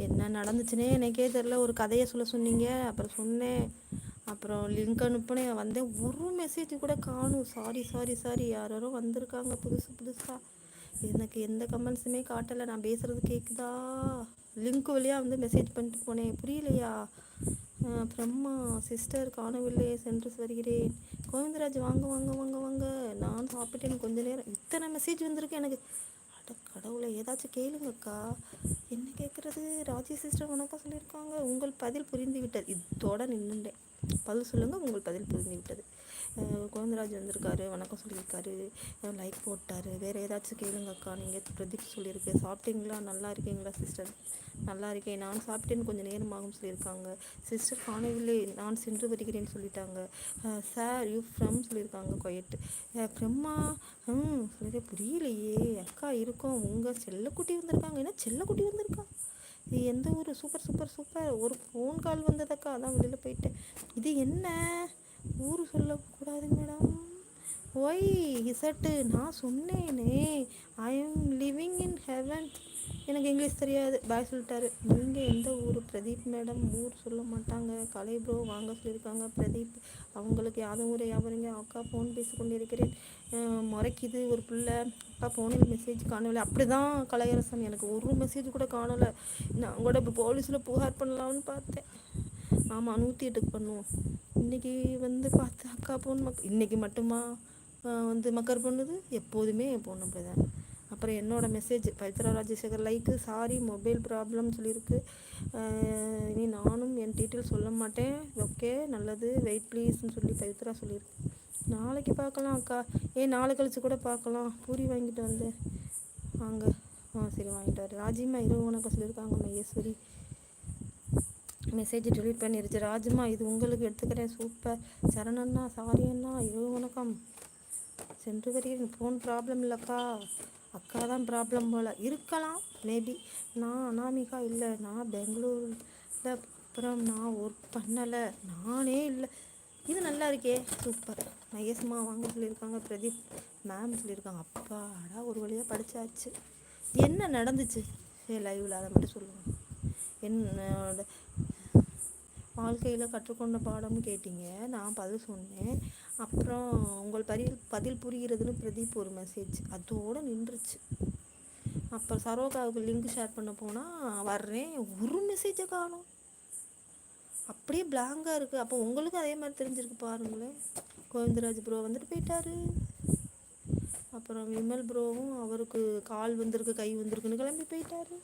என்ன நடந்துச்சுன்னே எனக்கே தெரில ஒரு கதையை சொல்ல சொன்னீங்க அப்புறம் சொன்னேன். அப்புறம் லிங்க் அனுப்புனேன். வந்தேன். ஒரு மெசேஜ் கூட காணும். சாரி சாரி சாரி யாரோ வந்திருக்காங்க புதுசு புதுசாக எனக்கு எந்த கமெண்ட்ஸுமே காட்டலை. நான் பேசுகிறது கேட்குதா லிங்க் வழியாக வந்து மெசேஜ் பண்ணிட்டு போனேன். புரியலையா? அப்புறமா சிஸ்டர் காணவில்லையே சென்று வருகிறேன். கோவிந்தராஜ் வாங்க வாங்க வாங்க வாங்க. நான் சாப்பிட்டேன் கொஞ்ச நேரம். இத்தனை மெசேஜ் வந்திருக்கு எனக்கு. கடவுளை ஏதாச்சும் கேளுங்கக்கா. என்ன கேட்குறது ராஜி சிஸ்டர் வணக்கம் சொல்லியிருக்காங்க. உங்கள் பதில் புரிந்து விட்டது இதோட நின்றுட்டேன். பதில் சொல்லுங்கள் உங்கள் பதில் புரிந்து விட்டது கோவிந்தராஜ் வந்திருக்காரு வணக்கம் சொல்லியிருக்காரு லைக் போட்டார். வேறு ஏதாச்சும் கேளுங்க அக்கா நீங்கள் பிரதீப் சொல்லியிருக்கு. சாப்பிட்டீங்களா? நல்லா இருக்கீங்களா சிஸ்டர் நல்லா இருக்கேன். நான் சாப்பிட்டேன்னு கொஞ்சம் நேரமாகும் சொல்லியிருக்காங்க. சிஸ்டர் காணவில்லை. நான் சென்று வருகிறேன்னு சொல்லிட்டாங்க. சார் யூ ஃப்ரம் சொல்லியிருக்காங்க கொயட்டு ஃப்ரெம்மா ம் சொல்லி புரியலையே. அக்கா இருக்கோம். உங்கள் செல்லக்குட்டி வந்திருக்காங்க. என்ன செல்லக்குட்டி வந்திருக்கா? இது எந்த ஊர்? Super super super. ஒரு ஃபோன் கால் வந்ததக்கா அதான் வெளியில் போயிட்டேன். இது என்ன? ஊர் சொல்லக்கூடாது மேடம் ஒய் இசட்டு நான் சொன்னேனே. I am living in heaven எனக்கு இங்கிலீஷ் தெரியாது. பாய் சொல்லிட்டாரு. நீங்கள் எந்த ஊர்? பிரதீப் மேடம் ஊர் சொல்ல மாட்டாங்க. கலை ப்ரோ வாங்க சொல்லியிருக்காங்க. பிரதீப் அவங்களுக்கு யாதும் ஊரை யாவருங்க அக்கா ஃபோன் பேசி முறைக்குது ஒரு பிள்ளை. அப்பா ஃபோனில் மெசேஜ் காணவில்லை. அப்படி தான் கலையரசன். எனக்கு ஒரு மெசேஜ் கூட காணலை. நான் கூட இப்போ போலீஸில் புகார் பண்ணலாம்னு பார்த்தேன். ஆமாம் நூற்றி எட்டுக்கு பண்ணுவோம். இன்றைக்கி வந்து பார்த்து அக்கா பொண்ணு மக் இன்றைக்கி மட்டுமா? வந்து மக்கர் பண்ணுது? எப்போதுமே என் பொண்ணு அப்படி தான் அப்புறம் என்னோடய message Pavithra Rajasekar like sorry mobile problem சொல்லியிருக்கு. இனி நானும் என் டீட்டெயில் சொல்ல மாட்டேன். ஓகே நல்லது வெயிட் ப்ளீஸ்னு சொல்லி பவித்ரா சொல்லியிருக்கு. நாளைக்கு பார்க்கலாம் அக்கா. ஏன் நாளை கழிச்சு கூட பார்க்கலாம். பூரி வாங்கிட்டு வந்தேன் வாங்க. ஆ சரி வாங்கிட்டு வரேன். ராஜிமா இரவு உனக்கு சொல்லியிருக்காங்க மகேஸ்வரி மெசேஜ் டெலிட் பண்ணிருச்சு ராஜ்மா இது உங்களுக்கு எடுத்துக்கிறேன். சூப்பர் சரணண்ணா சாரி அண்ணா. இரவு வணக்கம். சென்று வருகிறேன். ஃபோன் ப்ராப்ளம் இல்லைக்கா. அக்கா தான் ப்ராப்ளம் போல். இருக்கலாம். மேபி நான் அனாமிகா இல்லை. நான் பெங்களூரில் அப்புறம் நான் ஒர்க் பண்ணலை. நானே இல்லை. இது நல்லா இருக்கே. சூப்பர் மகேஷ்மா வாங்க சொல்லியிருக்காங்க. பிரதீப் மேம் சொல்லியிருக்காங்க. அப்பாடா ஒரு வழியாக படித்தாச்சு என்ன நடந்துச்சு? ஏ லைவில் அதை மட்டும் சொல்லுங்கள் என்னோட வாழ்க்கையில் கற்றுக்கொண்ட பாடம்னு கேட்டீங்க. நான் பதில் சொன்னேன். அப்புறம் உங்கள் பதில் பதில் புரிகிறதுன்னு பிரதீப் ஒரு மெசேஜ் அதோடு நின்றுச்சு. அப்புறம் சரோகாவுக்கு லிங்க் ஷேர் பண்ண போனால் வர்றேன். ஒரு மெசேஜை காணும். அப்படியே பிளாங்காக இருக்குது அப்போ உங்களுக்கும் அதே மாதிரி தெரிஞ்சிருக்கு பாருங்களேன். கோவிந்தராஜ் ப்ரோ வந்துட்டு போயிட்டாரு. அப்புறம் விமல் ப்ரோவும் அவருக்கு கால் வந்திருக்கு கை வந்திருக்குன்னு கிளம்பி போயிட்டாரு.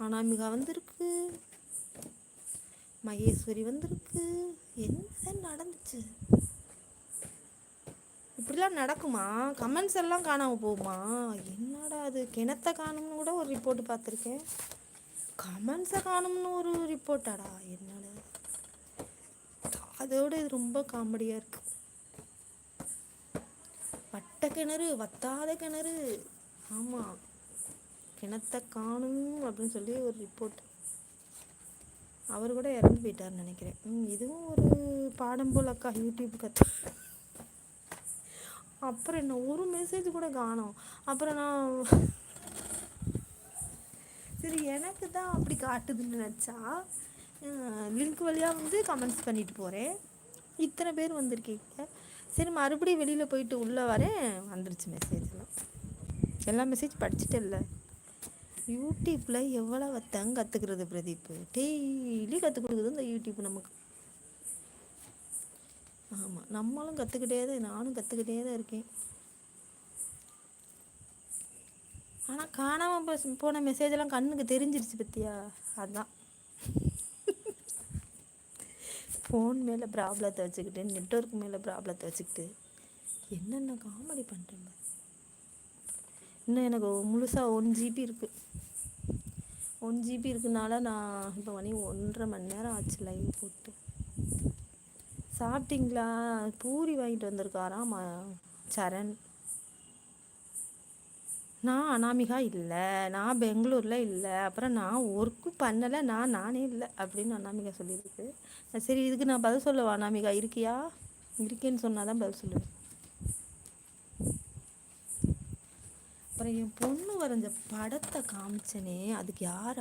அனாமிகா வந்திருக்கு. மகேஸ்வரி வந்திருக்கு. என்ன நடந்துச்சு? இப்படிலாம் நடக்குமா? கமெண்ட்ஸ் எல்லாம் காணாமல் போகுமா? என்னடா அது? கிணத்தை காணும்னு கூட ஒரு ரிப்போர்ட் பார்த்துருக்கேன். கமெண்ட்ஸை காணும்னு ஒரு ரிப்போர்ட்டாடா என்னடா அதோட இது ரொம்ப காமெடியாக இருக்கு. வட்ட கிணறு வத்தாத கிணறு. ஆமாம் கிணத்தை காணும் அப்படின்னு சொல்லி ஒரு ரிப்போர்ட் அவர் கூட இறந்து போயிட்டார்னு நினைக்கிறேன். இதுவும் ஒரு பாடம் போல் அக்கா யூடியூப் கற்று அப்புறம் என்ன ஒரு மெசேஜ் கூட காணோம். அப்புறம் நான் சரி எனக்கு தான் அப்படி காட்டுதுன்னு நினச்சா லிங்க் வழியாக வந்து கமெண்ட்ஸ் பண்ணிட்டு போகிறேன் இத்தனை பேர் வந்திருக்கீங்க. சரி மறுபடியும் வெளியில் போயிட்டு உள்ளே வரேன். வந்துருச்சு மெசேஜ்லாம் எல்லா மெசேஜ் படிச்சுட்டு இல்லை யூடியூப்பில் எவ்வளோ வத்தங்க கற்றுக்கிறது பிரதீப்? டெய்லி கற்றுக் கொடுக்குது இந்த யூடியூப் நமக்கு. ஆமாம் நம்மளும் கற்றுக்கிட்டே தான் நானும் கற்றுக்கிட்டே தான் இருக்கேன். ஆனால் காணாமல் போன மெசேஜெல்லாம் கண்ணுக்கு தெரிஞ்சிருச்சு பற்றியா அதுதான் ஃபோன் மேலே ப்ராப்ளத்தை வச்சுக்கிட்டு நெட்ஒர்க் மேலே ப்ராப்ளத்தை வச்சுக்கிட்டு என்னென்ன காமெடி பண்ணுறேன் இன்னும் எனக்கு முழுசாக ஒன் ஜிபி இருக்குது ஒன் ஜிபி இருக்குனால நான் இப்போ மணி ஒன்றரை மணி நேரம் ஆச்சு லைவ் போட்டு. சாப்பிட்டீங்களா? பூரி வாங்கிட்டு வந்திருக்காராம்? சரண். நான் அனாமிகா இல்லை. நான் பெங்களூரில் இல்லை. அப்புறம் நான் ஒர்க்கு பண்ணலை. நான் நானே இல்லை அப்படின்னு அனாமிகா சொல்லியிருக்கு. சரி இதுக்கு நான் பதில் சொல்லவா? அனாமிகா இருக்கியா? இருக்கேன்னு சொன்னால் தான் பதில் சொல்லுவேன். அப்புறம் என் பொண்ணு வரைஞ்ச படத்தை காமிச்சனே அதுக்கு யார்